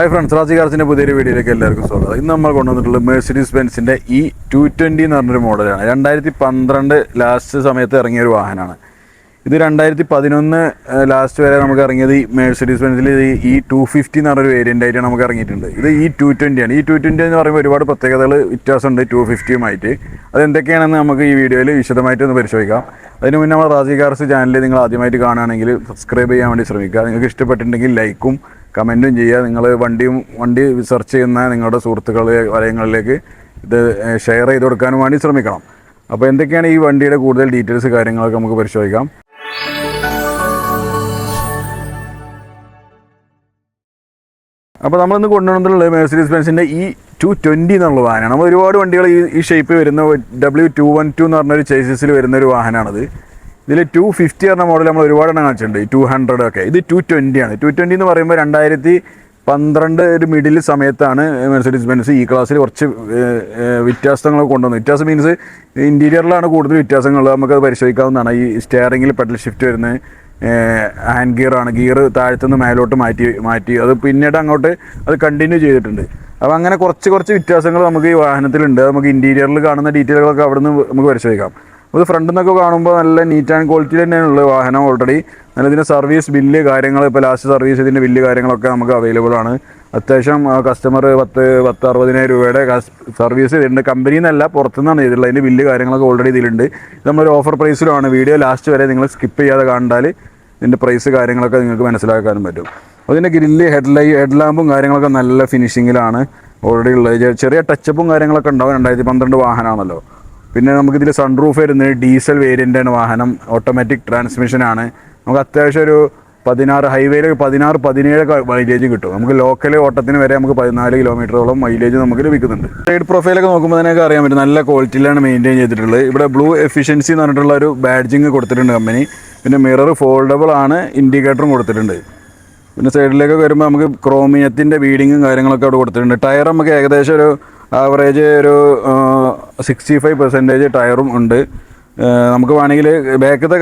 Hi friends Raji കാർസിന്റെ പുതിയൊരു വീഡിയോയിലേക്ക് എല്ലാവർക്കും സ്വാഗതം. ഇന്ന് നമ്മൾ കൊണ്ടുവന്നിട്ടുള്ള മെഴ്സിഡീസ് ബെൻസിന്റെ ഈ ടു ട്വന്റി എന്ന് പറഞ്ഞൊരു മോഡലാണ് രണ്ടായിരത്തി പന്ത്രണ്ട് ലാസ്റ്റ് സമയത്ത് ഇറങ്ങിയ ഒരു വാഹനമാണ്. ഇത് രണ്ടായിരത്തി പതിനൊന്ന് ലാസ്റ്റ് വരെ നമുക്ക് ഇറങ്ങിയത് ഈ മെഴ്സിഡീസ് ബെൻസിൽ ഈ ടു ഫിഫ്റ്റി എന്ന് പറഞ്ഞൊരു വേരിയന്റ് ആയിട്ട് നമുക്ക് ഇറങ്ങിയിട്ടുണ്ട്. ഇത് ഈ ടു ആണ്. ഈ ടു ട്വന്റി എന്ന് പറയുമ്പോൾ ഒരുപാട് പ്രത്യേകതകൾ വ്യത്യാസമുണ്ട് ടു ഫിഫ്റ്റിയുമായിട്ട് അതെന്തൊക്കെയാണെന്ന് നമുക്ക് ഈ വീഡിയോയിൽ വിശദമായിട്ട് ഒന്ന് പരിശോധിക്കാം. അതിന് മുന്നേ നമ്മൾ റാജി കാർസ് ചാനൽ നിങ്ങൾ ആദ്യമായിട്ട് കാണുകയാണെങ്കിൽ സബ്സ്ക്രൈബ് ചെയ്യാൻ വേണ്ടി ശ്രമിക്കുക. നിങ്ങൾക്ക് ഇഷ്ടപ്പെട്ടിട്ടുണ്ടെങ്കിൽ ലൈക്കും കമന്റും ചെയ്യുക. നിങ്ങൾ വണ്ടിയും വണ്ടി സെർച്ച് ചെയ്യുന്ന നിങ്ങളുടെ സുഹൃത്തുക്കളെ വലയങ്ങളിലേക്ക് ഇത് ഷെയർ ചെയ്ത് കൊടുക്കാനും വേണ്ടി ശ്രമിക്കണം. അപ്പോൾ എന്തൊക്കെയാണ് ഈ വണ്ടിയുടെ കൂടുതൽ ഡീറ്റെയിൽസ് കാര്യങ്ങളൊക്കെ നമുക്ക് പരിശോധിക്കാം. അപ്പോൾ നമ്മളിന്ന് കൊണ്ടുവന്നിട്ടുള്ളത് മേഴ്സിഡീസ് ബെൻസിന്റെ ഈ ടു ട്വന്റി എന്നുള്ള വാഹനമാണ്. നമ്മൾ ഒരുപാട് വണ്ടികൾ ഈ ഷേപ്പ് വരുന്ന ഡബ്ല്യു ടു വൺ ടു എന്ന് പറഞ്ഞൊരു ചേസസിൽ വരുന്ന ഒരു വാഹനമാണത്. ഇതിൽ ടു ഫിഫ്റ്റി പറഞ്ഞ മോഡൽ നമ്മൾ ഒരുപാട് എണ്ണം കാണിച്ചിട്ടുണ്ട് ടു ഹൺഡ്രഡ് ഒക്കെ. ഇത് ടു ട്വന്റി ആണ്. ടു ട്വന്റി എന്ന് പറയുമ്പോൾ രണ്ടായിരത്തി പന്ത്രണ്ട് ഒരു മിഡിൽ സമയത്താണ് മെർസിഡീസ് ബെൻസ് ഈ ക്ലാസ്സിൽ കുറച്ച് വ്യത്യാസങ്ങൾ കൊണ്ടുവന്നു വ്യത്യാസം മീൻസ് ഇന്റീരിയറിലാണ് കൂടുതൽ വ്യത്യാസങ്ങൾ നമുക്കത് പരിശോധിക്കാവുന്നതാണ്. ഈ സ്റ്റിയറിങ്ങിൽ പെഡൽ ഷിഫ്റ്റ് വരുന്നത്. ഹാൻഡ് ഗിയർ ആണ്. ഗിയർ താഴത്തുനിന്ന് മേലോട്ട് മാറ്റി മാറ്റി. അത് പിന്നീട് അങ്ങോട്ട് അത് കണ്ടിന്യൂ ചെയ്തിട്ടുണ്ട്. അപ്പോൾ അങ്ങനെ കുറച്ച് കുറച്ച് വ്യത്യാസങ്ങൾ നമുക്ക് ഈ വാഹനത്തിലുണ്ട്. നമുക്ക് ഇന്റീരിയറിൽ കാണുന്ന ഡീറ്റെയിലുകളൊക്കെ അവിടെ നിന്ന് നമുക്ക് പരിശോധിക്കാം. അത് ഫ്രണ്ടിൽ നിന്നൊക്കെ കാണുമ്പോൾ നല്ല നീറ്റ് ആൻഡ് ക്വാളിറ്റി തന്നെയാണുള്ളത് വാഹനം ഓൾറെഡി നല്ല ഇതിന്റെ സർവീസ് ബില്ല് കാര്യങ്ങൾ ഇപ്പോൾ ലാസ്റ്റ് സർവീസ് ഇതിന്റെ ബില്ല് കാര്യങ്ങളൊക്കെ നമുക്ക് അവൈലബിൾ ആണ്. അത്യാവശ്യം കസ്റ്റമർ പത്ത് പത്ത് അറുപതിനായിരം രൂപയുടെ സർവീസ് ചെയ്തിട്ടുണ്ട് കമ്പനിയിൽ നിന്നല്ല പുറത്തുനിന്നാണ് ചെയ്തിട്ടുള്ളത്. അതിന്റെ ബില്ല് കാര്യങ്ങളൊക്കെ ഓൾറെഡി ഇതിലുണ്ട്. ഇത് നമ്മളൊരു ഓഫർ പ്രൈസിലുമാണ് വീഡിയോ ലാസ്റ്റ് വരെ നിങ്ങൾ സ്കിപ്പ് ചെയ്യാതെ കണ്ടാൽ ഇതിന്റെ പ്രൈസ് കാര്യങ്ങളൊക്കെ നിങ്ങൾക്ക് മനസ്സിലാക്കാനും പറ്റും. അതിന്റെ ഗ്രില്ല് ഹെഡ് ലൈ ഹെഡ് ലാമ്പും കാര്യങ്ങളൊക്കെ നല്ല ഫിനിഷിങ്ങിലാണ് ഓൾറെഡി ഉള്ളത്. ചെറിയ ടച്ചപ്പും കാര്യങ്ങളൊക്കെ ഉണ്ടാവും. രണ്ടായിരത്തി പന്ത്രണ്ട് വാഹനമാണല്ലോ പിന്നെ നമുക്കിതിൽ സൺറൂഫ് വരുന്നത് ഡീസൽ വേരിയന്റാണ് വാഹനം. ഓട്ടോമാറ്റിക് ട്രാൻസ്മിഷനാണ് നമുക്ക് അത്യാവശ്യം ഒരു പതിനാറ് ഹൈവേയിൽ പതിനാറ് പതിനേഴ് മൈലേജ് കിട്ടും. നമുക്ക് ലോക്കൽ ഓട്ടത്തിന് വരെ നമുക്ക് പതിനാല് കിലോമീറ്ററോളം മൈലേജ് നമുക്ക് ലഭിക്കുന്നുണ്ട്. സൈഡ് പ്രൊഫൈലൊക്കെ നോക്കുമ്പോൾ തന്നെ അറിയാൻ പറ്റും. നല്ല ക്വാളിറ്റിയിലാണ് മെയിന്റെയിൻ ചെയ്തിട്ടുള്ളത്. ഇവിടെ ബ്ലൂ എഫിഷ്യൻസി എന്ന് പറഞ്ഞിട്ടുള്ള ഒരു ബാഡ്ജിങ് കൊടുത്തിട്ടുണ്ട് കമ്പനി പിന്നെ മിറർ ഫോൾഡബിൾ ആണ് ഇൻഡിക്കേറ്ററും കൊടുത്തിട്ടുണ്ട്. പിന്നെ സൈഡിലേക്ക് വരുമ്പോൾ നമുക്ക് ക്രോമിയത്തിന്റെ ബീഡിങ്ങും കാര്യങ്ങളൊക്കെ അവിടെ കൊടുത്തിട്ടുണ്ട്. ടയർ നമുക്ക് ഏകദേശം ഒരു ആവറേജ് ഒരു സിക്സ്റ്റി ഫൈവ് പെർസെന്റേജ് ടയറും ഉണ്ട്. നമുക്ക് വേണമെങ്കിൽ ബാക്കത്തെ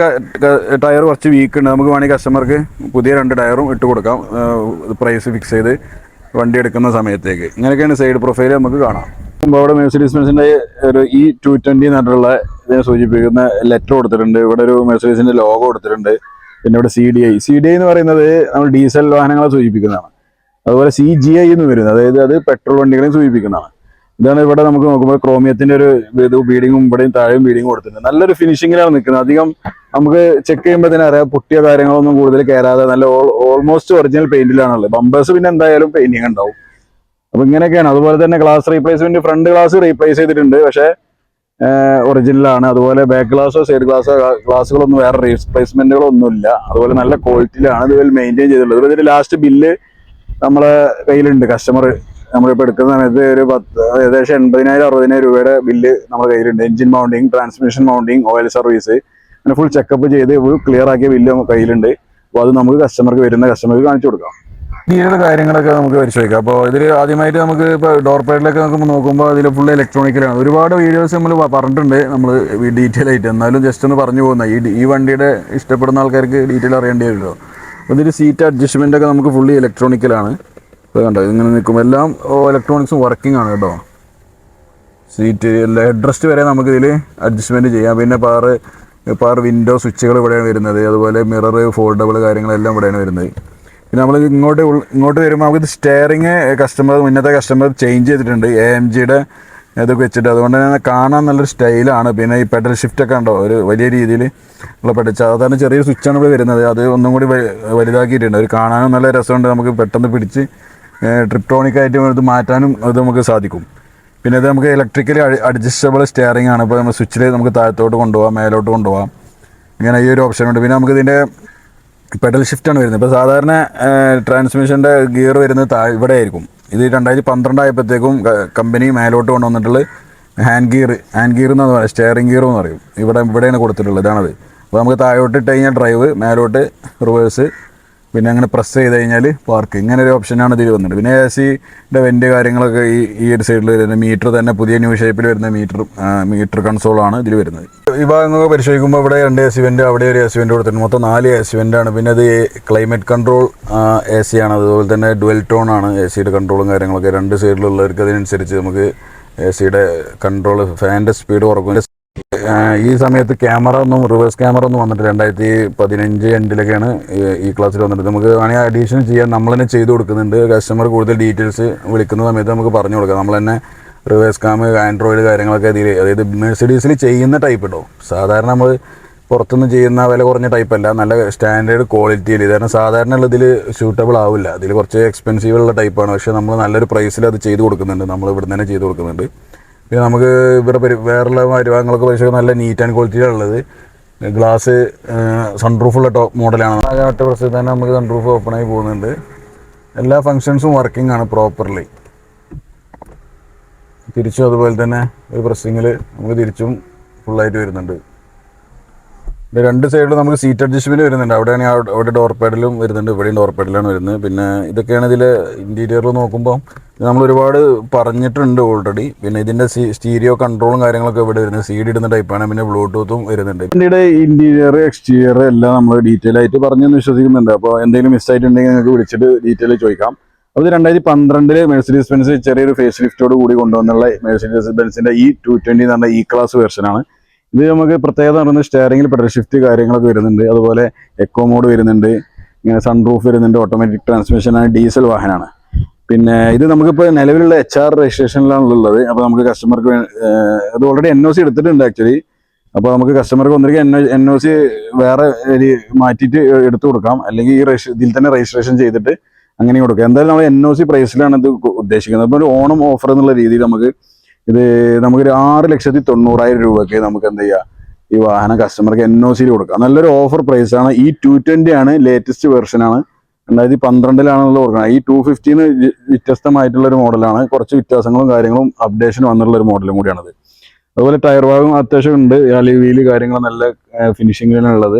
ടയർ കുറച്ച് വീക്ക് ഉണ്ട്. നമുക്ക് വേണമെങ്കിൽ കസ്റ്റമർക്ക് പുതിയ രണ്ട് ടയറും ഇട്ട് കൊടുക്കാം. പ്രൈസ് ഫിക്സ് ചെയ്ത് വണ്ടി എടുക്കുന്ന സമയത്തേക്ക്. ഇങ്ങനെയൊക്കെയാണ് സൈഡ് പ്രൊഫൈൽ നമുക്ക് കാണാം. ഇപ്പോൾ അവിടെ മെഴ്സഡീസ് ബെൻസിന്റെ ഒരു ഇ ടു ട്വന്റി എന്നിട്ടുള്ള ഇതിനെ സൂചിപ്പിക്കുന്ന ലെറ്റർ കൊടുത്തിട്ടുണ്ട്. ഇവിടെ ഒരു മെഴ്സഡീസിന്റെ ലോഗോ കൊടുത്തിട്ടുണ്ട്. പിന്നെ ഇവിടെ C D I C D I എന്ന് പറയുന്നത് നമ്മൾ ഡീസൽ വാഹനങ്ങളെ സൂചിപ്പിക്കുന്നതാണ്. അതുപോലെ സി ജി ഐ എന്ന് വരുന്നത്. അതായത് അത് പെട്രോൾ വണ്ടികളെയും സൂചിപ്പിക്കുന്നതാണ്. ഇതാണ് ഇവിടെ നമുക്ക് നോക്കുമ്പോൾ ക്രോമിയത്തിന്റെ ഒരു ഇത് ബീഡിങ്ങും ഇവിടെയും താഴെയും ബീഡിങ്ങും കൊടുത്തിട്ടുണ്ട്. നല്ലൊരു ഫിനിഷിങ്ങിലാണ് നിൽക്കുന്നത്. അധികം നമുക്ക് ചെക്ക് ചെയ്യുമ്പോൾ തന്നെ അറിയാം പൊട്ടിയ കാര്യങ്ങളൊന്നും കൂടുതൽ കയറാതെ നല്ല ഓൾമോസ്റ്റ് ഒറിജിനൽ പെയിന്റിലാണുള്ളത് ബമ്പേഴ്സ് പിന്നെ എന്തായാലും പെയിന്റിങ് ഉണ്ടാവും. അപ്പൊ ഇങ്ങനെയൊക്കെയാണ്. അതുപോലെ തന്നെ glass replacement front glass replace ചെയ്തിട്ടുണ്ട്. പക്ഷേ ഒറിജിനലാണ് അതുപോലെ ബാക്ക് ഗ്ലാസോ സൈഡ് ഗ്ലാസോ ഗ്ലാസുകളൊന്നും വേറെ റീപ്ലേസ്മെന്റുകളോ ഒന്നുമില്ല അതുപോലെ നല്ല ക്വാളിറ്റിയിലാണ് ഇത് മെയിന്റെയിൻ ചെയ്തിട്ടുള്ളത്. ഇതിന്റെ ലാസ്റ്റ് ബില്ല് നമ്മളെ കയ്യിലുണ്ട്. കസ്റ്റമർ നമ്മളിപ്പോൾ എടുക്കുന്ന സമയത്ത് ഒരു പത്ത് ഏകദേശം എൺപതിനായിരം അറുപതിനായിരം രൂപയുടെ ബില്ല് നമ്മുടെ കയ്യിലുണ്ട്. Engine mounting transmission mounting oil service. അങ്ങനെ ഫുൾ ചെക്കപ്പ് ചെയ്ത് ക്ലിയർ ആക്കിയ ബില്ല് നമുക്ക് കയ്യിലുണ്ട്. അപ്പോൾ അത് നമുക്ക് കസ്റ്റമർക്ക് വരുന്ന കസ്റ്റമർക്ക് കാണിച്ചു കൊടുക്കാം. ഇന്ത്യയുടെ കാര്യങ്ങളൊക്കെ നമുക്ക് പരിശോധിക്കാം. അപ്പോൾ ഇതിൽ ആദ്യമായിട്ട് നമുക്ക് ഇപ്പോൾ ഡോർ പേഡിലൊക്കെ നമുക്ക് നോക്കുമ്പോൾ അതിൽ ഫുൾ ഇലക്ട്രോണിക്കലാണ് ഒരുപാട് വീഡിയോസ് നമ്മൾ പറഞ്ഞിട്ടുണ്ട്. നമ്മൾ ഡീറ്റെയിൽ ആയിട്ട്. എന്നാലും ജസ്റ്റ് ഒന്ന് പറഞ്ഞു പോകുന്ന ഈ ഈ വണ്ടിയുടെ ഇഷ്ടപ്പെടുന്ന ആൾക്കാർക്ക് ഡീറ്റെയിൽ അറിയേണ്ടി വരുമല്ലോ. അപ്പോൾ ഇതിൽ സീറ്റ് അഡ്ജസ്റ്റ്മെന്റ് ഒക്കെ നമുക്ക് ഫുള്ളി ഇലക്ട്രോണിക്കലാണ് ഇപ്പോൾ കണ്ടോ ഇങ്ങനെ നിൽക്കും എല്ലാം ഇലക്ട്രോണിക്സും വർക്കിംഗ് ആണ് കേട്ടോ. സീറ്റ് ഹെഡ് റെസ്റ്റ് വരെ നമുക്ക് ഇതിൽ അഡ്ജസ്റ്റ്മെന്റ് ചെയ്യാം. പിന്നെ പാറ് പാറ് വിൻഡോ സ്വിച്ചുകൾ ഇവിടെയാണ് വരുന്നത്. അതുപോലെ മിറർ ഫോൾഡബിൾ കാര്യങ്ങളെല്ലാം ഇവിടെയാണ് വരുന്നത്. പിന്നെ നമ്മൾ ഇങ്ങോട്ട് ഇങ്ങോട്ട് വരുമ്പോൾ നമുക്ക് സ്റ്റെയറിങ് കസ്റ്റമർ മുന്നത്തെ കസ്റ്റമർ ചേഞ്ച് ചെയ്തിട്ടുണ്ട്. എ എം ജിയുടെ ഇതൊക്കെ വെച്ചിട്ട്. അതുകൊണ്ട് തന്നെ കാണാൻ നല്ലൊരു സ്റ്റൈലാണ് പിന്നെ ഈ പെഡൽ ഷിഫ്റ്റ് ഒക്കെ ഉണ്ടോ ഒരു വലിയ രീതിയിൽ ഉള്ള പെഡൽ സാധാരണ ചെറിയ സ്വിച്ചാണ് ഇവിടെ വരുന്നത്. അത് ഒന്നും കൂടി വലുതാക്കിയിട്ടുണ്ട്. ഒരു കാണാനും നല്ല രസമുണ്ട്. നമുക്ക് പെട്ടെന്ന് പിടിച്ച് ട്രിപ്റ്റോണിക് ആയിട്ട് ഇത് മാറ്റാനും അത് നമുക്ക് സാധിക്കും. പിന്നെ ഇത് നമുക്ക് ഇലക്ട്രിക്കലി അഡ്ജസ്റ്റബിൾ സ്റ്റിയറിംഗ് ആണ്. ഇപ്പോൾ നമ്മൾ സ്വിച്ചിൽ നമുക്ക് താഴത്തോട്ട് കൊണ്ടുപോകാം മേലോട്ട് കൊണ്ടുപോകാം ഇങ്ങനെ ഈ ഒരു ഓപ്ഷൻ ഉണ്ട്. പിന്നെ നമുക്ക് ഇതിന്റെ പെഡൽ ഷിഫ്റ്റാണ് വരുന്നത്. ഇപ്പോൾ സാധാരണ ട്രാൻസ്മിഷന്റെ ഗിയർ വരുന്നത് താഴെ ഇവിടെ ആയിരിക്കും. ഇത് രണ്ടായിരത്തി പന്ത്രണ്ട് ആയപ്പോഴത്തേക്കും കമ്പനി മേലോട്ട് കൊണ്ടുവന്നിട്ടുള്ള ഹാൻഡ് ഗിയർ ഹാൻഡ് ഗിയർ എന്ന് പറയും സ്റ്റിയറിംഗ് ഗിയർ എന്ന് പറയും. ഇവിടെ ഇവിടെയാണ് കൊടുത്തിട്ടുള്ളത്. ഇതാണത്. അപ്പോൾ നമുക്ക് താഴോട്ട് ഇട്ട് കഴിഞ്ഞാൽ ഡ്രൈവ് മേലോട്ട് റിവേഴ്സ് പിന്നെ അങ്ങനെ പ്രസ് ചെയ്ത് കഴിഞ്ഞാൽ പാർക്ക് ഇങ്ങനെ ഒരു ഓപ്ഷനാണ് ഇതിൽ വന്നത്. പിന്നെ എ സിയുടെ വെന്റ് കാര്യങ്ങളൊക്കെ ഈ ഈ ഒരു സൈഡിൽ വരുന്ന മീറ്റർ തന്നെ പുതിയ ന്യൂ ഷേപ്പിൽ വരുന്ന മീറ്റർ മീറ്റർ കൺസോളാണ് ഇതിൽ വരുന്നത്. ഈ ഭാഗങ്ങളൊക്കെ പരിശോധിക്കുമ്പോൾ ഇവിടെ രണ്ട് എ സി വെന്റ് അവിടെ ഒരു എ സി വെന്റ് കൊടുത്തിട്ടുണ്ട്. മൊത്തം നാല് എ സി വെന്റാണ് പിന്നെ അത് ക്ലൈമറ്റ് കൺട്രോൾ എ സി ആണ്. അതുപോലെ തന്നെ ഡുവൽ ടോൺ ആണ് എ സിയുടെ കൺട്രോളും കാര്യങ്ങളൊക്കെ. രണ്ട് സൈഡിലുള്ളവർക്ക് അതിനനുസരിച്ച് നമുക്ക് എ സിയുടെ കൺട്രോൾ ഫാന്റെ സ്പീഡ് കുറക്കും ഈ സമയത്ത് ക്യാമറ ഒന്നും റിവേഴ്സ് ക്യാമറ ഒന്നും വന്നിട്ട് രണ്ടായിരത്തി പതിനഞ്ച് എൻഡിലൊക്കെയാണ് ഈ- ക്ലാസ്സിൽ വന്നിട്ട്. നമുക്ക് വേണമെങ്കിൽ അഡീഷൻ ചെയ്യാൻ നമ്മൾ തന്നെ ചെയ്ത് കൊടുക്കുന്നുണ്ട്. കസ്റ്റമർ കൂടുതൽ ഡീറ്റെയിൽസ് വിളിക്കുന്ന സമയത്ത് നമുക്ക് പറഞ്ഞു കൊടുക്കാം. നമ്മൾ തന്നെ റിവേഴ്സ് ക്യാം ആൻഡ്രോയിഡ് കാര്യങ്ങളൊക്കെ ഇതിൽ അതായത് മെഴ്സിഡീസിൽ ചെയ്യുന്ന ടൈപ്പ് ഉണ്ടോ സാധാരണ നമ്മൾ പുറത്തുനിന്ന് ചെയ്യുന്ന വില കുറഞ്ഞ ടൈപ്പ് അല്ല. നല്ല സ്റ്റാൻഡേർഡ് ക്വാളിറ്റിയിൽ കാരണം സാധാരണ ഉള്ള ഇതിൽ സ്യൂട്ടബിൾ ആവില്ല. ഇതിൽ കുറച്ച് എക്സ്പെൻസീവ് ഉള്ള ടൈപ്പാണ് പക്ഷേ നമ്മൾ നല്ലൊരു പ്രൈസിൽ അത് ചെയ്ത് കൊടുക്കുന്നുണ്ട്. നമ്മൾ ഇവിടുന്ന് തന്നെ ചെയ്ത് കൊടുക്കുന്നുണ്ട്. പിന്നെ നമുക്ക് ഇവിടെ പരി വേറെയുള്ള മരുഭാഗങ്ങളൊക്കെ പരിശോധിക്കാൻ നല്ല നീറ്റ് ആൻഡ് ക്വാളിറ്റിയിലാണ് ഉള്ളത്. ഗ്ലാസ് സൺറൂഫുള്ള ടോപ്പ് മോഡലാണ് ആ പ്രശ്നത്തിൽ തന്നെ നമുക്ക് സൺറൂഫ് ആയി പോകുന്നുണ്ട്. എല്ലാ ഫങ്ഷൻസും വർക്കിംഗ് ആണ് പ്രോപ്പർലി തിരിച്ചും അതുപോലെ തന്നെ ഒരു പ്രസ്സിങ്ങിൽ നമുക്ക് തിരിച്ചും ഫുള്ളായിട്ട് വരുന്നുണ്ട്. രണ്ട് സൈഡിലും നമുക്ക് സീറ്റ് അഡ്ജസ്റ്റ്മെന്റ് വരുന്നുണ്ട്. അവിടെയാണ് അവിടെ ഡോർ പാഡിലും വരുന്നുണ്ട്. ഇവിടെയും ഡോർ പാഡിലാണ് വരുന്നത്. പിന്നെ ഇതൊക്കെയാണ് ഇതിൽ ഇന്റീരിയറിൽ നോക്കുമ്പോൾ നമ്മൾ ഒരുപാട് പറഞ്ഞിട്ടുണ്ട് ഓൾറെഡി പിന്നെ ഇതിന്റെ സ്റ്റീരിയോ കൺട്രോളും കാര്യങ്ങളൊക്കെ ഇവിടെ വരുന്നത്. സി ഡി ഇടുന്ന ടൈപ്പാണ് പിന്നെ ബ്ലൂടൂത്തും വരുന്നുണ്ട്. ഇതിന്റെ ഇന്റീരിയർ എക്സ്റ്റീരിയർ എല്ലാം നമ്മൾ ഡീറ്റെയിൽ ആയിട്ട് പറഞ്ഞെന്ന് വിശ്വസിക്കുന്നുണ്ട്. അപ്പോൾ എന്തെങ്കിലും മിസ്സായിട്ടുണ്ടെങ്കിൽ നിങ്ങൾക്ക് വിളിച്ചിട്ട് ഡീറ്റെയിൽ ചോദിക്കാം. അത് രണ്ടായിരത്തി പന്ത്രണ്ടിൽ മെഴ്സിഡീസ് ബെൻസ് ചെറിയൊരു ഫേസ് ലിഫ്റ്റോട് കൂടി കൊണ്ടുവന്നുള്ള മെഴ്സിഡീസ് ബെൻസിന്റെ ഈ ടു ട്വന്റി എന്ന് പറഞ്ഞ ഇ ക്ലാസ് വെർഷനാണ് ഇത് നമുക്ക് പ്രത്യേകത പറയുന്നത് സ്റ്റെയറിംഗിൽ പെഡൽ ഷിഫ്റ്റ് കാര്യങ്ങളൊക്കെ വരുന്നുണ്ട്. അതുപോലെ എക്കോ മോഡ് വരുന്നുണ്ട്. ഇങ്ങനെ സൺറൂഫ് വരുന്നുണ്ട്. ഓട്ടോമാറ്റിക് ട്രാൻസ്മിഷനാണ് ഡീസൽ വാഹനമാണ് പിന്നെ ഇത് നമുക്കിപ്പോൾ നിലവിലുള്ള എച്ച് ആർ രജിസ്ട്രേഷനിലാണ് ഉള്ളത്. അപ്പോൾ നമുക്ക് കസ്റ്റമർക്ക് അത് ഓൾറെഡി എൻ ഒ സി എടുത്തിട്ടുണ്ട് ആക്ച്വലി അപ്പോൾ നമുക്ക് കസ്റ്റമർക്ക് ഒന്നിരിക്കും എൻ എൻ ഒ സി വേറെ മാറ്റിയിട്ട് എടുത്തു കൊടുക്കാം. അല്ലെങ്കിൽ ഈ ഇതിൽ തന്നെ രജിസ്ട്രേഷൻ ചെയ്തിട്ട് അങ്ങനെ കൊടുക്കാം. എന്തായാലും നമ്മൾ എൻ ഒ സി പ്രൈസിലാണ് ഇത് ഉദ്ദേശിക്കുന്നത്. അപ്പോൾ ഒരു ഓണം ഓഫർ എന്നുള്ള രീതിയിൽ നമുക്ക് ഇത് നമുക്കൊരു ആറ് ലക്ഷത്തി തൊണ്ണൂറായിരം രൂപയ്ക്ക് നമുക്ക് എന്ത് ചെയ്യാം? ഈ വാഹനം കസ്റ്റമർക്ക് എൻ ഒ സിയിൽ കൊടുക്കാം. നല്ലൊരു ഓഫർ പ്രൈസ് ആണ്. ഈ ടു ട്വന്റി ആണ് ലേറ്റസ്റ്റ് വെർഷൻ ആണ്. രണ്ടായിരത്തി പന്ത്രണ്ടിലാണെന്നുള്ള കൊടുക്കുന്നത്. ഈ ടു ഫിഫ്റ്റീന് വ്യത്യസ്തമായിട്ടുള്ള ഒരു മോഡലാണ് കുറച്ച് വ്യത്യാസങ്ങളും കാര്യങ്ങളും അപ്ഡേഷൻ വന്നുള്ള ഒരു മോഡലും കൂടിയാണത്. അതുപോലെ ടയർ ഭാഗം അത്യാവശ്യം ഉണ്ട്. അലി വീൽ കാര്യങ്ങൾ നല്ല ഫിനിഷിങ്ങിലാണ് ഉള്ളത്.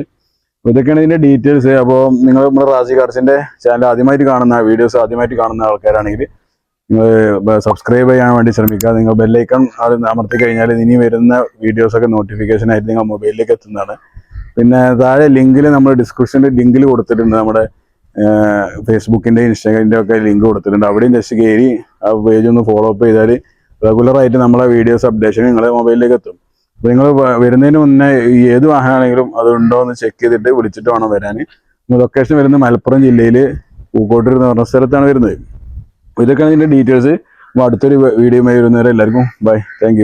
ഇതൊക്കെയാണ് ഇതിന്റെ ഡീറ്റെയിൽസ് അപ്പോൾ നിങ്ങൾ നമ്മുടെ റാസി കാർസിന്റെ ചാനൽ ആദ്യമായിട്ട് കാണുന്ന വീഡിയോസ് ആദ്യമായിട്ട് കാണുന്ന ആൾക്കാരാണെങ്കിൽ നിങ്ങൾ സബ്സ്ക്രൈബ് ചെയ്യാൻ വേണ്ടി ശ്രമിക്കുക നിങ്ങൾ ബെല്ലൈക്കൺ അമർത്തി കഴിഞ്ഞാൽ ഇനി വരുന്ന വീഡിയോസൊക്കെ നോട്ടിഫിക്കേഷൻ ആയിട്ട് നിങ്ങൾ മൊബൈലിലേക്ക് എത്തുന്നതാണ്. പിന്നെ താഴെ ലിങ്കിൽ നമ്മൾ ഡിസ്ക്രിപ്ഷനിൽ ലിങ്കിൽ കൊടുത്തിട്ടുണ്ട് നമ്മുടെ ഫേസ്ബുക്കിന്റെ ഇൻസ്റ്റാഗ്രാമിന്റെ ഒക്കെ ലിങ്ക് കൊടുത്തിട്ടുണ്ട്. അവിടെയും ജസ്റ്റ് കയറി ആ പേജ് ഒന്ന് ഫോളോ അപ്പ് ചെയ്താൽ റെഗുലറായിട്ട് നമ്മളെ വീഡിയോസ് അപ്ഡേഷൻ നിങ്ങളെ മൊബൈലിലേക്ക് എത്തും. അപ്പോൾ നിങ്ങൾ വരുന്നതിന് മുന്നേ ഏത് വാഹനമാണെങ്കിലും അതുണ്ടോ എന്ന് ചെക്ക് ചെയ്തിട്ട് വിളിച്ചിട്ട് വേണം വരാൻ ലൊക്കേഷൻ വരുന്നത് മലപ്പുറം ജില്ലയിൽ പൂക്കോട്ടൂർ എന്ന് പറഞ്ഞ സ്ഥലത്താണ് വരുന്നത്. ഇതൊക്കെയാണ് ഇതിന്റെ ഡീറ്റെയിൽസ് അടുത്തൊരു വീഡിയോ വരുന്നവരെ എല്ലാവർക്കും ബൈ താങ്ക്